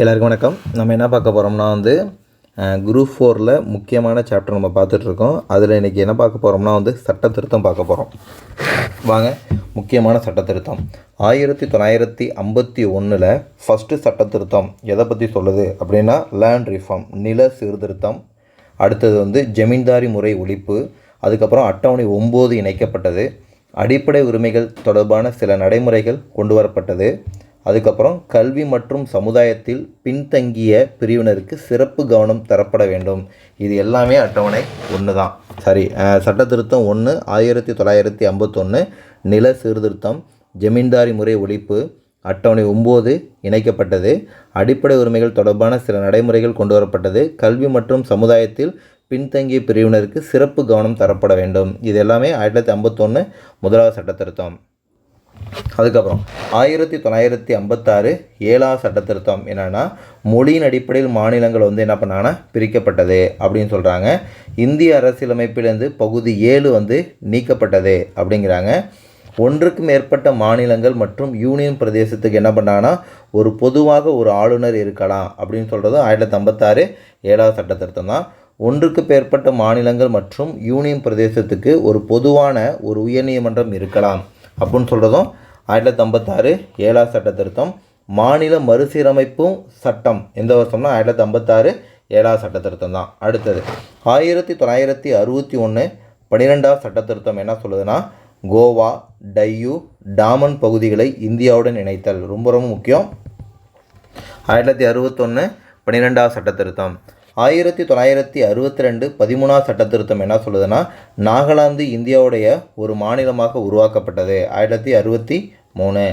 எல்லாருக்கும் வணக்கம். நம்ம என்ன பார்க்க போகிறோம்னா வந்து குரூப் ஃபோரில் முக்கியமான சாப்டர் நம்ம பார்த்துட்ருக்கோம். அதில் இன்றைக்கி என்ன பார்க்க போகிறோம்னா வந்து சட்ட திருத்தம் பார்க்க போகிறோம் வாங்க முக்கியமான சட்ட திருத்தம் ஆயிரத்தி தொள்ளாயிரத்தி ஐம்பத்தி ஒன்றில் ஃபஸ்ட்டு சட்ட திருத்தம் எதை பற்றி சொல்லுது? அப்படின்னா லேண்ட் ரிஃபார்ம் நில சீர்திருத்தம். அடுத்தது வந்து ஜமீன்தாரி முறை ஒழிப்பு. அதுக்கப்புறம் அட்டவணை ஒம்பது இணைக்கப்பட்டது. அடிப்படை உரிமைகள் தொடர்பான சில நடைமுறைகள் கொண்டு வரப்பட்டது. அதுக்கப்புறம் கல்வி மற்றும் சமுதாயத்தில் பின்தங்கிய பிரிவினருக்கு சிறப்பு கவனம் தரப்பட வேண்டும். இது எல்லாமே அட்டவணை ஒன்று தான் சாரி சட்ட திருத்தம் ஒன்று ஆயிரத்தி தொள்ளாயிரத்தி ஐம்பத்தொன்று நில சீர்திருத்தம் ஜமீன்தாரி முறை ஒழிப்பு அட்டவணை ஒம்பது இணைக்கப்பட்டது. அடிப்படை உரிமைகள் தொடர்பான சில நடைமுறைகள் கொண்டு வரப்பட்டது கல்வி மற்றும் சமுதாயத்தில் பின்தங்கிய பிரிவினருக்கு சிறப்பு கவனம் தரப்பட வேண்டும். இது எல்லாமே ஆயிரத்தி தொள்ளாயிரத்தி ஐம்பத்தொன்று முதலாவது சட்ட திருத்தம் அதுக்கப்புறம் ஆயிரத்தி தொள்ளாயிரத்தி ஐம்பத்தாறு ஏழாவது சட்ட திருத்தம் என்னென்னா மொழியின் அடிப்படையில் மாநிலங்கள் வந்து என்ன பண்ணாங்கன்னா பிரிக்கப்பட்டது அப்படின்னு சொல்கிறாங்க இந்திய அரசியலமைப்பிலிருந்து பகுதி ஏழு வந்து நீக்கப்பட்டது அப்படிங்கிறாங்க. ஒன்றுக்கு மேற்பட்ட மாநிலங்கள் மற்றும் யூனியன் பிரதேசத்துக்கு என்ன பண்ணாங்கன்னா ஒரு பொதுவாக ஒரு ஆளுநர் இருக்கலாம் அப்படின்னு சொல்கிறதும் ஆயிரத்தி தொள்ளாயிரத்தி ஐம்பத்தாறு ஏழாவது சட்ட திருத்தம் தான். ஒன்றுக்கு மேற்பட்ட மாநிலங்கள் மற்றும் யூனியன் பிரதேசத்துக்கு ஒரு பொதுவான ஒரு உயர்நீதிமன்றம் இருக்கலாம் அப்படின்னு சொல்கிறதும் ஆயிரத்தி தொள்ளாயிரத்தி ஐம்பத்தாறு ஏழாவது சட்ட திருத்தம். மாநில மறுசீரமைப்பும் சட்டம். எந்த வருஷம்னா ஆயிரத்தி தொள்ளாயிரத்தி ஐம்பத்தாறு ஏழாவது சட்ட திருத்தம் தான். அடுத்தது ஆயிரத்தி தொள்ளாயிரத்தி அறுபத்தி ஒன்று பன்னிரெண்டாவது சட்ட திருத்தம் என்ன சொல்லுதுன்னா கோவா டையூ டாமன் பகுதிகளை இந்தியாவுடன் இணைத்தல். ரொம்ப ரொம்ப முக்கியம். ஆயிரத்தி தொள்ளாயிரத்தி அறுபத்தொன்று பன்னிரெண்டாவது சட்ட திருத்தம். ஆயிரத்தி தொள்ளாயிரத்தி அறுபத்தி ரெண்டு பதிமூணாவது சட்ட திருத்தம் என்ன சொல்லுதுன்னா நாகாலாந்து இந்தியாவுடைய ஒரு மாநிலமாக உருவாக்கப்பட்டது. ஆயிரத்தி அறுபத்தி மூணு.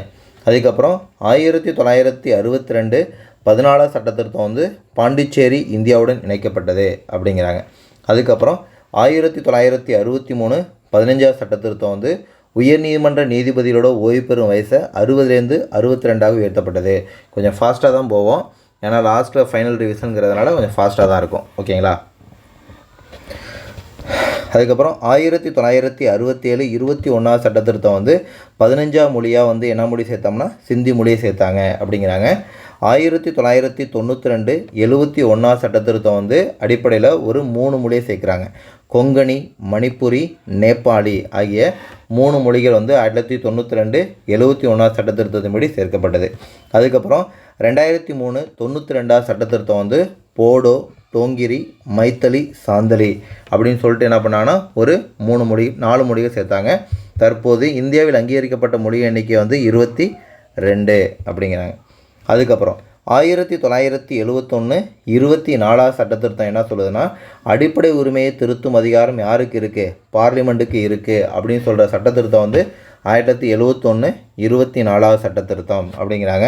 அதுக்கப்புறம் ஆயிரத்தி தொள்ளாயிரத்தி அறுபத்தி ரெண்டு பதினாலாம் சட்ட திருத்தம் வந்து பாண்டிச்சேரி இந்தியாவுடன் இணைக்கப்பட்டது அப்படிங்கிறாங்க. அதுக்கப்புறம் ஆயிரத்தி தொள்ளாயிரத்தி அறுபத்தி மூணு பதினஞ்சாவது சட்ட திருத்தம் வந்து உயர்நீதிமன்ற நீதிபதிகளோட ஓய்வு பெறும் வயசை அறுபதுலேருந்து அறுபத்தி ரெண்டாக உயர்த்தப்பட்டது. கொஞ்சம் ஃபாஸ்ட்டாக தான் போவோம். ஏன்னா லாஸ்ட்டில் ஃபைனல் ரிவிஷனுங்கிறதுனால கொஞ்சம் ஃபாஸ்ட்டாக தான் இருக்கும். ஓகேங்களா? அதுக்கப்புறம் ஆயிரத்தி தொள்ளாயிரத்தி அறுபத்தி ஏழு இருபத்தி ஒன்றாவது சட்டத்திருத்தம் வந்து பதினஞ்சாம் மொழியாக வந்து என்ன மொழி சேர்த்தோம்னா சிந்தி மொழியை சேர்த்தாங்க அப்படிங்கிறாங்க. ஆயிரத்தி தொள்ளாயிரத்தி தொண்ணூற்றி ரெண்டு எழுபத்தி ஒன்றாவது சட்டத்திருத்தம் வந்து அடிப்படையில் ஒரு மூணு மொழியை சேர்க்குறாங்க. கொங்கணி மணிப்புரி நேபாளி ஆகிய மூணு மொழிகள் வந்து ஆயிரத்தி தொள்ளாயிரத்தி தொண்ணூற்றி ரெண்டு எழுபத்தி ஒன்றாம் சட்டத்திருத்தத்தின்படி சேர்க்கப்பட்டது. அதுக்கப்புறம் ரெண்டாயிரத்தி மூணு தொண்ணூற்றி ரெண்டாவது சட்டத்திருத்தம் வந்து போடோ டோங்கிரி மைத்தலி சாந்தலி அப்படின்னு சொல்லிட்டு என்ன பண்ணாங்கன்னா ஒரு மூணு மொழி நாலு மொழிகள் சேர்த்தாங்க. தற்போது இந்தியாவில் அங்கீகரிக்கப்பட்ட மொழி எண்ணிக்கை வந்து இருபத்தி ரெண்டு அப்படிங்கிறாங்க. அதுக்கப்புறம் ஆயிரத்தி தொள்ளாயிரத்தி எழுவத்தொன்று இருபத்தி நாலாவது சட்ட திருத்தம் என்ன சொல்லுதுன்னா அடிப்படை உரிமையை திருத்தும் அதிகாரம் யாருக்கு இருக்குது பார்லிமெண்ட்டுக்கு இருக்குது அப்படின்னு சொல்கிற சட்டத்திருத்தம் வந்து ஆயிரத்தி தொள்ளாயிரத்தி எழுவத்தொன்று இருபத்தி நாலாவது சட்ட திருத்தம் அப்படிங்கிறாங்க.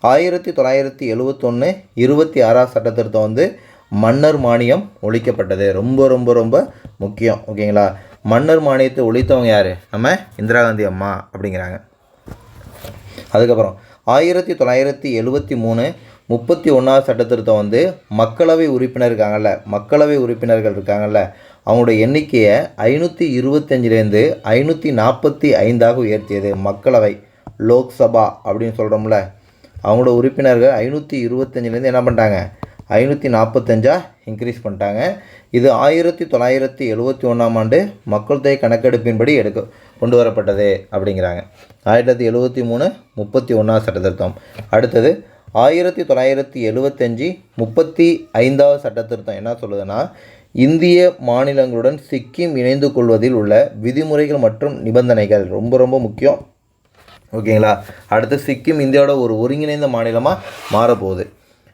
ஆயிரத்தி தொள்ளாயிரத்தி எழுவத்தொன்று இருபத்தி ஆறாவது சட்டத்திருத்தம் வந்து மன்னர் மானியம் ஒழிக்கப்பட்டது. ரொம்ப ரொம்ப ரொம்ப முக்கியம். ஓகேங்களா? மன்னர் மானியத்தை ஒழித்தவங்க யார்? நம்ம இந்திரா காந்தி அம்மா அப்படிங்கிறாங்க. அதுக்கப்புறம் ஆயிரத்தி தொள்ளாயிரத்தி எழுபத்தி மூணு முப்பத்தி ஒன்றாவது சட்டத்திருத்தம் வந்து மக்களவை உறுப்பினர் இருக்காங்கல்ல மக்களவை உறுப்பினர்கள் இருக்காங்கல்ல அவங்களோட எண்ணிக்கையை ஐநூற்றி இருபத்தஞ்சிலேருந்து ஐநூற்றி நாற்பத்தி ஐந்தாக உயர்த்தியது மக்களவை லோக்சபா அப்படின்னு சொல்கிறோம்ல அவங்களோட உறுப்பினர்கள் ஐநூற்றி இருபத்தஞ்சிலேருந்து என்ன பண்ணிட்டாங்க? ஐநூற்றி நாற்பத்தஞ்சாக இன்க்ரீஸ் பண்ணிட்டாங்க. இது ஆயிரத்தி தொள்ளாயிரத்தி எழுபத்தி ஒன்றாம் ஆண்டு மக்கள் தொகை கணக்கெடுப்பின்படி எடுக்க கொண்டு வரப்பட்டது அப்படிங்கிறாங்க. ஆயிரத்தி தொள்ளாயிரத்தி எழுபத்தி மூணு முப்பத்தி ஒன்றாவது சட்ட திருத்தம். அடுத்தது ஆயிரத்தி தொள்ளாயிரத்தி எழுபத்தஞ்சி முப்பத்தி ஐந்தாவது சட்ட திருத்தம். என்ன சொல்லுதுன்னா இந்திய மாநிலங்களுடன் சிக்கிம் இணைந்து கொள்வதில் உள்ள விதிமுறைகள் மற்றும் நிபந்தனைகள். ரொம்ப ரொம்ப முக்கியம். ஓகேங்களா? அடுத்து சிக்கிம் இந்தியாவோட ஒரு ஒருங்கிணைந்த மாநிலமாக மாறப்போகுது.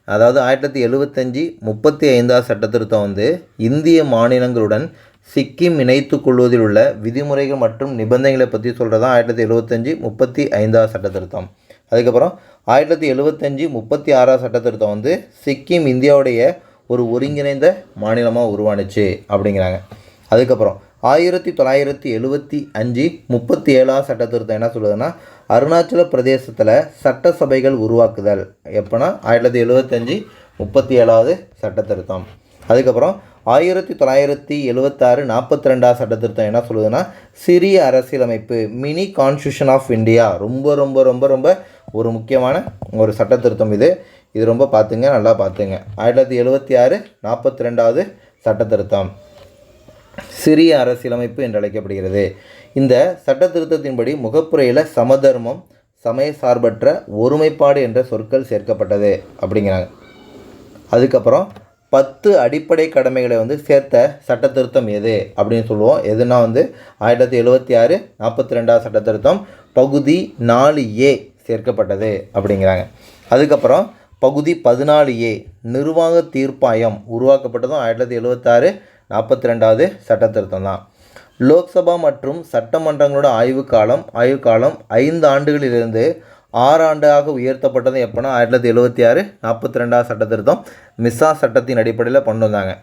அதாவது ஆயிரத்தி தொள்ளாயிரத்தி எழுபத்தஞ்சி முப்பத்தி ஐந்தாவது சட்ட திருத்தம் வந்து இந்திய மாநிலங்களுடன் சிக்கிம் இணைத்து கொள்வதில் உள்ள விதிமுறைகள் மற்றும் நிபந்தனைகளை பற்றி சொல்கிறதா ஆயிரத்தி தொள்ளாயிரத்தி எழுபத்தஞ்சி முப்பத்தி ஐந்தாவது சட்ட திருத்தம். அதுக்கப்புறம் ஆயிரத்தி தொள்ளாயிரத்தி எழுபத்தஞ்சி முப்பத்தி ஆறாவது சட்ட திருத்தம் வந்து சிக்கிம் இந்தியாவுடைய ஒரு ஒருங்கிணைந்த மாநிலமாக உருவானுச்சு அப்படிங்கிறாங்க. அதுக்கப்புறம் ஆயிரத்தி தொள்ளாயிரத்தி எழுபத்தி அஞ்சு முப்பத்தி ஏழாவது சட்ட திருத்தம் என்ன சொல்லுதுன்னா அருணாச்சல பிரதேசத்தில் சட்டசபைகள் உருவாக்குதல். எப்போனா ஆயிரத்தி தொள்ளாயிரத்தி எழுபத்தஞ்சி முப்பத்தி ஏழாவது சட்ட திருத்தம். அதுக்கப்புறம் ஆயிரத்தி தொள்ளாயிரத்தி எழுவத்தாறு நாற்பத்தி ரெண்டாவது சட்ட திருத்தம் என்ன சொல்லுதுன்னா சிறிய அரசியலமைப்பு மினி கான்ஸ்டியூஷன் ஆஃப் இந்தியா ரொம்ப ரொம்ப ரொம்ப ரொம்ப ஒரு முக்கியமான ஒரு சட்டத்திருத்தம் இது. இது ரொம்ப பார்த்துங்க நல்லா பார்த்துங்க. ஆயிரத்தி தொள்ளாயிரத்தி எழுபத்தி ஆறு நாற்பத்தி ரெண்டாவது சட்டத்திருத்தம். சிறிய அரசியலமைப்பு என்று அழைக்கப்படுகிறது. இந்த சட்ட திருத்தத்தின்படி முகப்புரையில் சமதர்மம் சமய சார்பற்ற ஒருமைப்பாடு என்ற சொற்கள் சேர்க்கப்பட்டது அப்படிங்கிறாங்க. அதுக்கப்புறம் பத்து அடிப்படை கடமைகளை வந்து சேர்த்த சட்ட திருத்தம் எது அப்படின்னு சொல்லுவோம். எதுனா வந்து ஆயிரத்தி தொள்ளாயிரத்தி எழுபத்தி ஆறு நாற்பத்தி ரெண்டாவது சட்ட திருத்தம் பகுதி நாலு ஏ சேர்க்கப்பட்டது அப்படிங்கிறாங்க. அதுக்கப்புறம் பகுதி பதினாலு ஏ நிர்வாக தீர்ப்பாயம் உருவாக்கப்பட்டதும் ஆயிரத்தி தொள்ளாயிரத்தி எழுபத்தாறு நாற்பத்தி ரெண்டாவது சட்ட திருத்தம் தான். லோக்சபா மற்றும் சட்டமன்றங்களோட ஆய்வு காலம் ஆய்வு காலம் ஐந்து ஆண்டுகளிலிருந்து ஆறு ஆண்டாக உயர்த்தப்பட்டது எப்போனா ஆயிரத்தி தொள்ளாயிரத்தி எழுபத்தி ஆறு நாற்பத்தி ரெண்டாவது சட்ட திருத்தம் மிஸ்ஸா சட்டத்தின் அடிப்படையில் கொண்டு வந்தாங்க.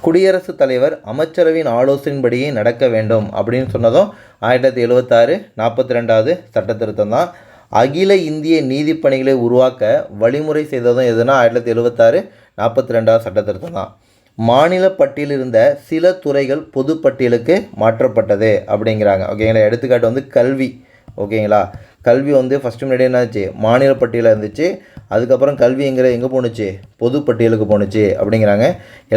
குடியரசுத் தலைவர் அமைச்சரவையின் ஆலோசனைப்படியே நடக்க வேண்டும் அப்படின்னு சொன்னதும் ஆயிரத்தி தொள்ளாயிரத்தி எழுபத்தாறு நாற்பத்தி ரெண்டாவது சட்ட திருத்தம் தான். அகில இந்திய நீதிப்பணிகளை உருவாக்க வழிமுறை செய்ததும் எதுனா ஆயிரத்தி தொள்ளாயிரத்தி எழுபத்தாறு நாற்பத்தி ரெண்டாவது சட்ட திருத்தம் தான். மாநில பட்டியலில் இருந்த சில துறைகள் பொதுப்பட்டியலுக்கு மாற்றப்பட்டது அப்படிங்கிறாங்க. ஓகேங்களா? எடுத்துக்காட்டு வந்து கல்வி. ஓகேங்களா? கல்வி வந்து ஃபஸ்ட்டு முன்னாடி என்னாச்சு? மாநில பட்டியலில் இருந்துச்சு. அதுக்கப்புறம் கல்விங்கிற எங்கே எங்கே போணுச்சு? பொது பட்டியலுக்கு போணுச்சு அப்படிங்கிறாங்க.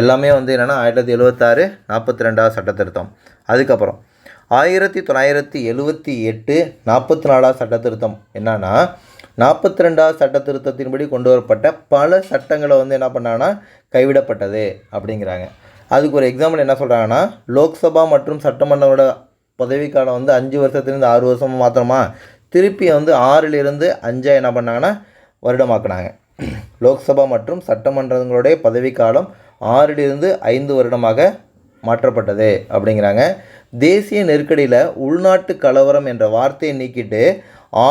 எல்லாமே வந்து என்னென்னா ஆயிரத்தி தொள்ளாயிரத்தி எழுபத்தாறு நாற்பத்தி ரெண்டாவது சட்ட திருத்தம் அதுக்கப்புறம் ஆயிரத்தி தொள்ளாயிரத்தி எழுபத்தி எட்டு நாற்பத்தி நாலாவது சட்ட திருத்தம் என்னன்னா நாற்பத்தி ரெண்டாவது சட்ட திருத்தத்தின்படி கொண்டு வரப்பட்ட பல சட்டங்களை வந்து என்ன பண்ணாங்கன்னா கைவிடப்பட்டது அப்படிங்கிறாங்க. அதுக்கு ஒரு எக்ஸாம்பிள் என்ன சொல்கிறாங்கன்னா லோக்சபா மற்றும் சட்டமன்றங்களோட பதவிக்காலம் வந்து அஞ்சு வருஷத்துலேருந்து ஆறு வருஷமாக மாத்திரமா திருப்பி வந்து ஆறிலிருந்து அஞ்சா என்ன பண்ணாங்கன்னா வருடமாக்குனாங்க. லோக்சபா மற்றும் சட்டமன்றங்களுடைய பதவிக்காலம் ஆறிலிருந்து ஐந்து வருடமாக மாற்றப்பட்டது அப்படிங்கிறாங்க. தேசிய நெருக்கடியில் உள்நாட்டு கலவரம் என்ற வார்த்தையை நீக்கிட்டு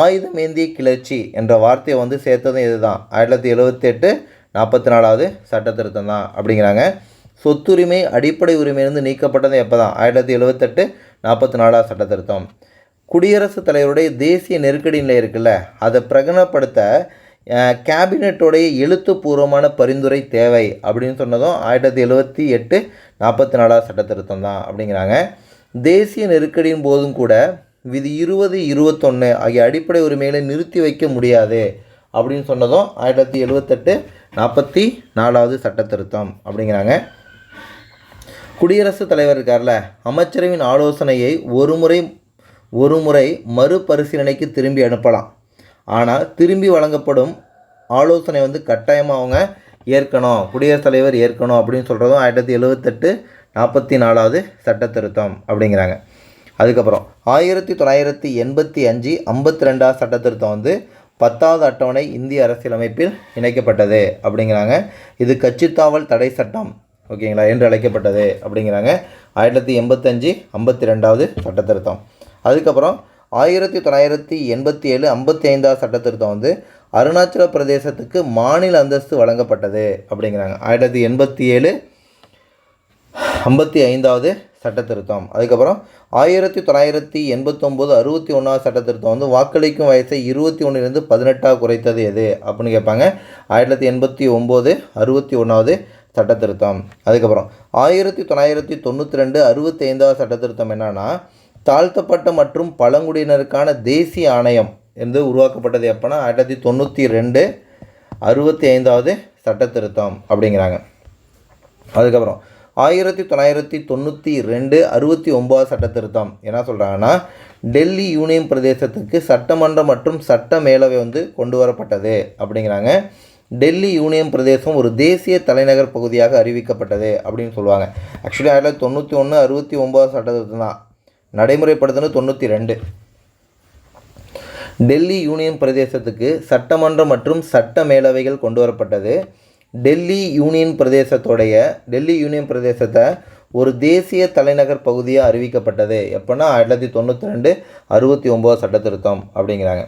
ஆயுதமேந்திய கிளர்ச்சி என்ற வார்த்தையை வந்து சேர்த்ததும் இதுதான். ஆயிரத்தி தொள்ளாயிரத்தி எழுபத்தி எட்டு நாற்பத்தி நாலாவது சட்ட திருத்தம் தான் அப்படிங்கிறாங்க. சொத்துரிமை அடிப்படை உரிமையிலிருந்து நீக்கப்பட்டது எப்போ தான் ஆயிரத்தி தொள்ளாயிரத்தி எழுபத்தெட்டு நாற்பத்தி நாலாவது சட்ட திருத்தம் குடியரசுத் தலைவருடைய தேசிய நெருக்கடி நிலை இருக்குல்ல அதை பிரகடனப்படுத்த கேபினட்டோடைய எழுத்துப்பூர்வமான பரிந்துரை தேவை அப்படின்னு சொன்னதும் ஆயிரத்தி தொள்ளாயிரத்தி எழுபத்தி எட்டு நாற்பத்தி நாலாவது சட்ட திருத்தம் தான் அப்படிங்கிறாங்க. தேசிய நெருக்கடியின் போதும் கூட விதி இருபது இருபத்தொன்று ஆகிய அடிப்படை உரிமைகளை நிறுத்தி வைக்க முடியாது அப்படின்னு சொன்னதும் ஆயிரத்தி தொள்ளாயிரத்தி எழுபத்தெட்டு நாற்பத்தி நாலாவது சட்ட திருத்தம் அப்படிங்கிறாங்க. குடியரசுத் தலைவர் இருக்கார்ல அமைச்சரவின் ஆலோசனையை ஒரு முறை ஒரு முறை மறுபரிசீலனைக்கு திரும்பி அனுப்பலாம். ஆனால் திரும்பி வழங்கப்படும் ஆலோசனை வந்து கட்டாயமாக அவங்க ஏற்கணும் குடியரசுத் தலைவர் ஏற்கணும் அப்படின்னு சொல்கிறதும் ஆயிரத்தி எழுபத்தெட்டு நாற்பத்தி நாலாவது சட்ட திருத்தம் அப்படிங்கிறாங்க. அதுக்கப்புறம் ஆயிரத்தி தொள்ளாயிரத்தி எண்பத்தி அஞ்சு ஐம்பத்தி ரெண்டாவது சட்ட திருத்தம் வந்து பத்தாவது அட்டவணை இந்திய அரசியலமைப்பில் இணைக்கப்பட்டது அப்படிங்கிறாங்க. இது கட்சித்தாவல் தடை சட்டம் ஓகேங்களா? என்று அழைக்கப்பட்டது அப்படிங்கிறாங்க. ஆயிரத்தி தொள்ளாயிரத்தி எண்பத்தஞ்சு ஐம்பத்தி ரெண்டாவது சட்ட திருத்தம் அதுக்கப்புறம் ஆயிரத்தி தொள்ளாயிரத்தி எண்பத்தி ஏழு ஐம்பத்தி ஐந்தாவது சட்ட திருத்தம் வந்து அருணாச்சல பிரதேசத்துக்கு மாநில அந்தஸ்து வழங்கப்பட்டது அப்படிங்கிறாங்க. ஆயிரத்தி தொள்ளாயிரத்தி எண்பத்தி ஏழு ஐம்பத்தி ஐந்தாவது சட்ட திருத்தம் அதுக்கப்புறம் ஆயிரத்தி தொள்ளாயிரத்தி எண்பத்தொம்போது அறுபத்தி ஒன்றாவது சட்ட திருத்தம் வந்து வாக்களிக்கும் வயசை இருபத்தி ஒன்றிலிருந்து பதினெட்டாக குறைத்தது எது அப்படின்னு கேட்பாங்க. ஆயிரத்தி தொள்ளாயிரத்தி எண்பத்தி ஒம்பது அறுபத்தி ஒன்றாவது சட்ட திருத்தம் அதுக்கப்புறம் ஆயிரத்தி தொள்ளாயிரத்தி தொண்ணூற்றி ரெண்டு அறுபத்தி ஐந்தாவது சட்ட திருத்தம் என்னன்னா தாழ்த்தப்பட்ட மற்றும் பழங்குடியினருக்கான தேசிய ஆணையம் என்று உருவாக்கப்பட்டது எப்போனா ஆயிரத்தி தொண்ணூற்றி ரெண்டு அறுபத்தி ஐந்தாவது சட்ட திருத்தம் அப்படிங்கிறாங்க. அதுக்கப்புறம் ஆயிரத்தி தொள்ளாயிரத்தி தொண்ணூற்றி ரெண்டு அறுபத்தி ஒம்பது சட்ட திருத்தம் என்ன சொல்கிறாங்கன்னா டெல்லி யூனியன் பிரதேசத்துக்கு சட்டமன்றம் மற்றும் சட்ட மேலவை வந்து கொண்டு வரப்பட்டது அப்படிங்கிறாங்க. டெல்லி யூனியன் பிரதேசம் ஒரு தேசிய தலைநகர் பகுதியாக அறிவிக்கப்பட்டது அப்படின்னு சொல்லுவாங்க. ஆக்சுவலி ஆயிரத்தி தொள்ளாயிரத்தி தொண்ணூற்றி ஒன்று அறுபத்தி ஒம்பது சட்ட தான். நடைமுறைப்படுத்தினது தொண்ணூற்றி ரெண்டு. டெல்லி யூனியன் பிரதேசத்துக்கு சட்டமன்றம் மற்றும் சட்ட மேலவைகள் கொண்டு வரப்பட்டது. டெல்லி யூனியன் பிரதேசத்தோடைய டெல்லி யூனியன் பிரதேசத்தை ஒரு தேசிய தலைநகர் பகுதியாக அறிவிக்கப்பட்டது. எப்போனா ஆயிரத்தி தொள்ளாயிரத்தி தொண்ணூற்றி ரெண்டு அறுபத்தி ஒம்பது சட்டத்திருத்தம் அப்படிங்கிறாங்க.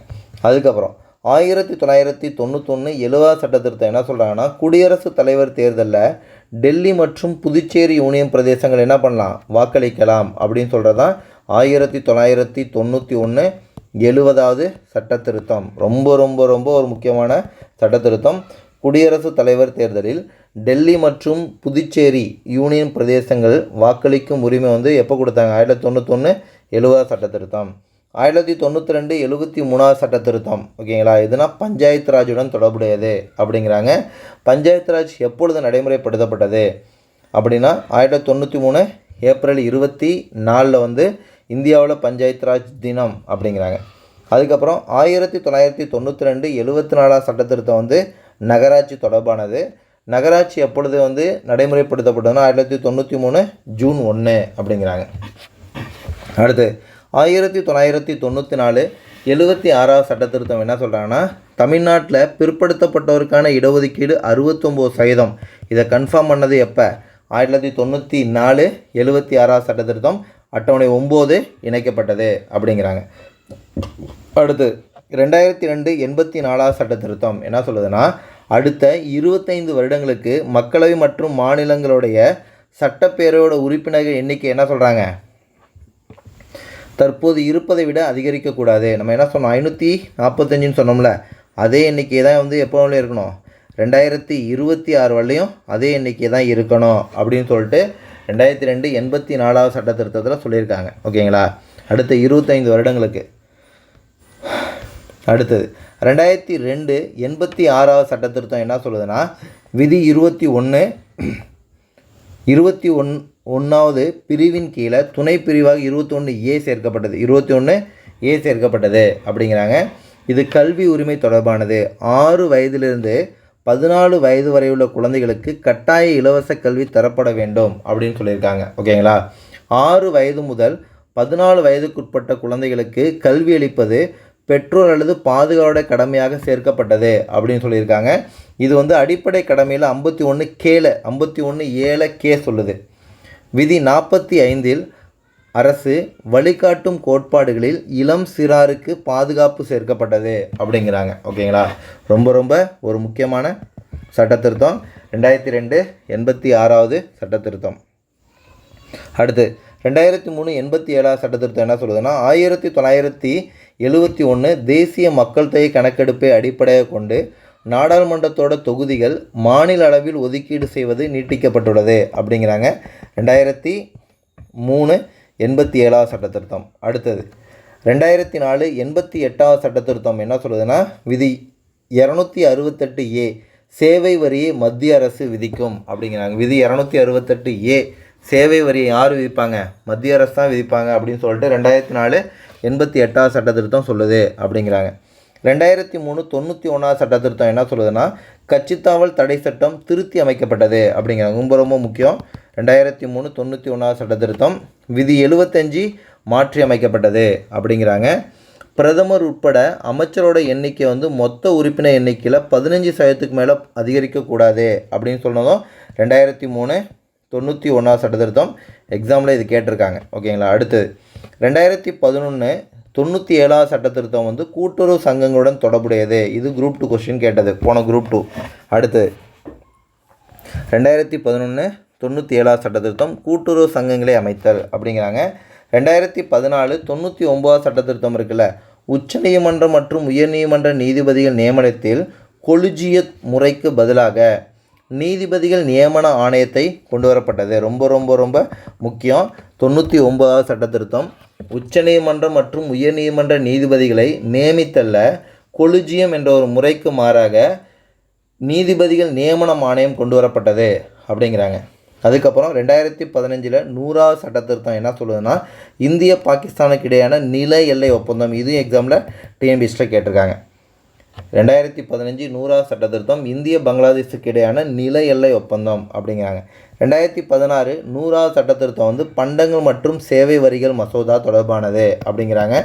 அதுக்கப்புறம் ஆயிரத்தி தொள்ளாயிரத்தி தொண்ணூத்தொன்று எழுவா சட்ட திருத்தம் என்ன சொல்கிறாங்கன்னா குடியரசுத் தலைவர் தேர்தலில் டெல்லி மற்றும் புதுச்சேரி யூனியன் பிரதேசங்கள் என்ன பண்ணலாம்? வாக்களிக்கலாம் அப்படின்னு சொல்கிறது தான் ஆயிரத்தி தொள்ளாயிரத்தி தொண்ணூற்றி ஒன்று எழுபதாவது சட்ட திருத்தம். ரொம்ப ரொம்ப ரொம்ப ஒரு முக்கியமான சட்ட திருத்தம். குடியரசுத் தலைவர் தேர்தலில் டெல்லி மற்றும் புதுச்சேரி யூனியன் பிரதேசங்கள் வாக்களிக்கும் உரிமை வந்து எப்போ கொடுத்தாங்க? ஆயிரத்தி தொண்ணூத்தொன்று எழுபது சட்ட திருத்தம். ஆயிரத்தி தொள்ளாயிரத்தி தொண்ணூற்றி ரெண்டு எழுபத்தி மூணாவது சட்ட திருத்தம் ஓகேங்களா? இதுனா பஞ்சாயத்து ராஜுடன் தொடர்புடையது அப்படிங்கிறாங்க. பஞ்சாயத்து ராஜ் எப்பொழுது நடைமுறைப்படுத்தப்பட்டது அப்படின்னா ஆயிரத்தி தொள்ளாயிரத்தி தொண்ணூற்றி மூணு ஏப்ரல் இருபத்தி நாலில் வந்து இந்தியாவில் பஞ்சாயத்து ராஜ் தினம் அப்படிங்கிறாங்க. அதுக்கப்புறம் ஆயிரத்தி தொள்ளாயிரத்தி தொண்ணூற்றி ரெண்டு எழுபத்தி நாலாவது சட்ட திருத்தம் வந்து நகராட்சி தொடர்பானது. நகராட்சி எப்பொழுது வந்து நடைமுறைப்படுத்தப்பட்டதுன்னா ஆயிரத்தி தொள்ளாயிரத்தி தொண்ணூற்றி மூணு ஜூன் ஒன்று அப்படிங்கிறாங்க. அடுத்து ஆயிரத்தி தொள்ளாயிரத்தி தொண்ணூற்றி நாலு எழுபத்தி ஆறாவது சட்ட திருத்தம் என்ன சொல்கிறாங்கன்னா தமிழ்நாட்டில் பிற்படுத்தப்பட்டோருக்கான இடஒதுக்கீடு அறுபத்தொம்போது சதவீதம். இதை கன்ஃபார்ம் பண்ணது எப்போ? ஆயிரத்தி தொள்ளாயிரத்தி தொண்ணூற்றி நாலு எழுபத்தி ஆறாவது சட்ட திருத்தம் அட்டவணை ஒம்பது இணைக்கப்பட்டது அப்படிங்கிறாங்க. அடுத்து ரெண்டாயிரத்தி ரெண்டு எண்பத்தி நாலாவது சட்ட திருத்தம் என்ன சொல்லுதுன்னா அடுத்த இருபத்தைந்து வருடங்களுக்கு மக்களவை மற்றும் மாநிலங்களுடைய சட்டப்பேரவையோட உறுப்பினர்கள் எண்ணிக்கை என்ன சொல்கிறாங்க தற்போது இருப்பதை விட அதிகரிக்கக்கூடாது. நம்ம என்ன சொன்னோம்? ஐநூற்றி நாற்பத்தஞ்சுன்னு சொன்னோம்ல. அதே எண்ணிக்கை தான் வந்து எப்போ இருக்கணும். ரெண்டாயிரத்தி இருபத்தி ஆறு வரலையும் அதே எண்ணிக்கை தான் இருக்கணும் அப்படின்னு சொல்லிட்டு ரெண்டாயிரத்தி ரெண்டு எண்பத்தி நாலாவது சட்ட திருத்தத்தில் சொல்லியிருக்காங்க. ஓகேங்களா? அடுத்த இருபத்தைந்து வருடங்களுக்கு. அடுத்தது. ரெண்டாயிரத்தி ரெண்டு எண்பத்தி ஆறாவது சட்ட திருத்தம் என்ன சொல்லுதுன்னா விதி இருபத்தி ஒன்று இருபத்தி ஒன் ஒன்றாவது பிரிவின் கீழே துணை பிரிவாக இருபத்தொன்று ஏ சேர்க்கப்பட்டது. இருபத்தி ஒன்று ஏ சேர்க்கப்பட்டது அப்படிங்கிறாங்க. இது கல்வி உரிமை தொடர்பானது. ஆறு வயதிலிருந்து பதினாலு வயது வரை உள்ள குழந்தைகளுக்கு கட்டாய இலவச கல்வி தரப்பட வேண்டும் அப்படின்னு சொல்லியிருக்காங்க. ஓகேங்களா? ஆறு வயது முதல் பதினாலு வயதுக்குட்பட்ட குழந்தைகளுக்கு கல்வி அளிப்பது பெற்றோர் அல்லது பாதுகாவோட கடமையாக சேர்க்கப்பட்டது அப்படின்னு சொல்லியிருக்காங்க. இது வந்து அடிப்படை கடமையில் ஐம்பத்தி ஒன்று கேல ஐம்பத்தி ஒன்று ஏழை கே சொல்லுது. விதி நாற்பத்தி ஐந்தில் அரசு வழிகாட்டும் கோட்பாடுகளில் இளம் சிறாருக்கு பாதுகாப்பு சேர்க்கப்பட்டது அப்படிங்கிறாங்க. ஓகேங்களா? ரொம்ப ரொம்ப ஒரு முக்கியமான சட்ட திருத்தம் ரெண்டாயிரத்தி ரெண்டு எண்பத்தி ஆறாவது சட்ட திருத்தம் அடுத்து ரெண்டாயிரத்தி மூணு எண்பத்தி ஏழாவது சட்ட திருத்தம் என்ன சொல்லுதுன்னா ஆயிரத்தி தொள்ளாயிரத்தி எழுபத்தி ஒன்று தேசிய மக்கள் தொகை கணக்கெடுப்பை அடிப்படையாக கொண்டு நாடாளுமன்றத்தோட தொகுதிகள் மாநில அளவில் ஒதுக்கீடு செய்வது நீட்டிக்கப்பட்டுள்ளது அப்படிங்கிறாங்க. ரெண்டாயிரத்தி மூணு எண்பத்தி ஏழாவது சட்ட திருத்தம் அடுத்தது ரெண்டாயிரத்தி நாலு எண்பத்தி எட்டாவது சட்ட திருத்தம் என்ன சொல்லுதுன்னா விதி இரநூத்தி அறுபத்தெட்டு ஏ சேவை வரியை மத்திய அரசு விதிக்கும் அப்படிங்கிறாங்க. விதி இரநூத்தி அறுபத்தெட்டு ஏ சேவை வரியை யார் விதிப்பாங்க? மத்திய அரசு தான் விதிப்பாங்க அப்படின்னு சொல்லிட்டு ரெண்டாயிரத்தி நாலு எண்பத்தி எட்டாவது சட்ட திருத்தம் சொல்லுது அப்படிங்கிறாங்க. ரெண்டாயிரத்தி மூணு தொண்ணூற்றி ஒன்றாவது சட்ட திருத்தம் என்ன சொல்லுதுன்னா கட்சித்தாவல் தடை சட்டம் திருத்தி அமைக்கப்பட்டது அப்படிங்கிறாங்க. ரொம்ப ரொம்ப முக்கியம். ரெண்டாயிரத்தி மூணு தொண்ணூற்றி ஒன்றாவது சட்ட திருத்தம் விதி எழுபத்தஞ்சி மாற்றி அமைக்கப்பட்டது அப்படிங்கிறாங்க. பிரதமர் உட்பட அமைச்சரோட எண்ணிக்கை வந்து மொத்த உறுப்பினர் எண்ணிக்கையில் பதினஞ்சு சதவீதத்துக்கு மேலே அதிகரிக்கக்கூடாது அப்படின்னு சொன்னதும் ரெண்டாயிரத்தி மூணு தொண்ணூற்றி ஒன்றாவது சட்ட திருத்தம் எக்ஸாமில் இது கேட்டிருக்காங்க. ஓகேங்களா அடுத்தது. ரெண்டாயிரத்தி பதினொன்று தொண்ணூற்றி ஏழாவது சட்டத்திருத்தம் வந்து கூட்டுறவு சங்கங்களுடன் தொடர்புடையது. இது குரூப் டூ கொஸ்டின் கேட்டது. போன குரூப் டூ அடுத்து. ரெண்டாயிரத்தி பதினொன்று தொண்ணூற்றி ஏழாவது சட்டத்திருத்தம் கூட்டுறவு சங்கங்களை அமைத்தல் அப்படிங்கிறாங்க. ரெண்டாயிரத்தி பதினாலு தொண்ணூற்றி ஒம்பதாவது சட்டத்திருத்தம் இருக்குல்ல. உச்சநீதிமன்றம் மற்றும் உயர்நீதிமன்ற நீதிபதிகள் நியமனத்தில் கொலிஜியத் முறைக்கு பதிலாக நீதிபதிகள் நியமன ஆணையத்தை கொண்டு வரப்பட்டது ரொம்ப ரொம்ப ரொம்ப முக்கியம். தொண்ணூற்றி ஒன்பதாவது சட்ட திருத்தம். உச்சநீதிமன்றம் மற்றும் உயர்நீதிமன்ற நீதிபதிகளை நியமித்தல்ல. கொலிஜியம் என்ற ஒரு முறைக்கு மாறாக நீதிபதிகள் நியமனம் ஆணையம் கொண்டு வரப்பட்டது அப்படிங்கிறாங்க. அதுக்கப்புறம் ரெண்டாயிரத்தி பதினஞ்சில் நூறாவது சட்ட திருத்தம் என்ன சொல்லுதுன்னா இந்திய பாகிஸ்தானுக்கு இடையான நில எல்லை ஒப்பந்தம். இதுவும் எக்ஸாமில் டிஎன்பிஎஸ்டில் கேட்டிருக்காங்க. ரெண்டாயிரத்தி பதினஞ்சு நூறாவது சட்ட திருத்தம் இந்திய பங்களாதேஷுக்கு இடையான நில எல்லை ஒப்பந்தம் அப்படிங்கிறாங்க. ரெண்டாயிரத்தி பதினாறு நூறாவது சட்ட திருத்தம் வந்து பண்டங்கள் மற்றும் சேவை வரிகள் மசோதா தொடர்பானது அப்படிங்கிறாங்க.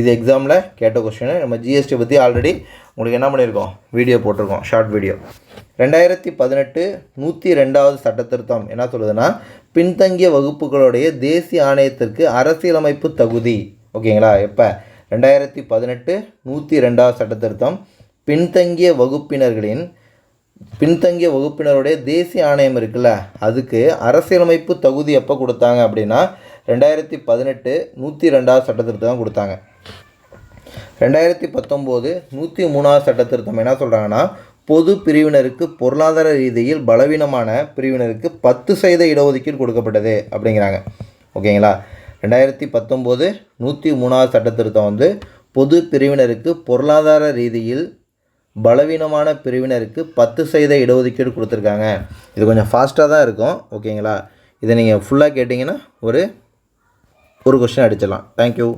இது எக்ஸாமில் கேட்ட கொஸ்டின் நம்ம ஜிஎஸ்டி பற்றி ஆல்ரெடி உங்களுக்கு என்ன பண்ணியிருக்கோம்? வீடியோ போட்டிருக்கோம் ஷார்ட் வீடியோ ரெண்டாயிரத்தி பதினெட்டு நூற்றி ரெண்டாவது சட்ட திருத்தம் என்ன சொல்லுதுன்னா பின்தங்கிய வகுப்புகளுடைய தேசிய ஆணையத்திற்கு அரசியலமைப்பு தகுதி. ஓகேங்களா? எப்போ? ரெண்டாயிரத்தி பதினெட்டு நூற்றி ரெண்டாவது சட்ட திருத்தம் பின்தங்கிய வகுப்பினர்களின் பின்தங்கிய வகுப்பினருடைய தேசிய ஆணையம் இருக்குல்ல அதுக்கு அரசியலமைப்பு தகுதி எப்போ கொடுத்தாங்க அப்படின்னா ரெண்டாயிரத்தி பதினெட்டு நூற்றி ரெண்டாவது சட்டத்திருத்தம் கொடுத்தாங்க. ரெண்டாயிரத்தி பத்தொம்போது நூற்றி மூணாவது சட்டத்திருத்தம் என்ன சொல்கிறாங்கன்னா பொது பிரிவினருக்கு பொருளாதார ரீதியில் பலவீனமான பிரிவினருக்கு பத்து சதவீத இடஒதுக்கீடு கொடுக்கப்பட்டது அப்படிங்கிறாங்க. ஓகேங்களா? ரெண்டாயிரத்தி பத்தொம்போது நூற்றி மூணாவது சட்டத்திருத்தம் வந்து பொது பிரிவினருக்கு பொருளாதார ரீதியில் பலவீனமான பிரிவினருக்கு பத்து சதவீத இடஒதுக்கீடு கொடுத்துருக்காங்க. இது கொஞ்சம் ஃபாஸ்ட்டாக தான் இருக்கும். ஓகேங்களா இதை நீங்கள் ஃபுல்லாக கேட்டிங்கன்னா ஒரு ஒரு கொஸ்டின் அடிச்சிடலாம். தேங்க்யூ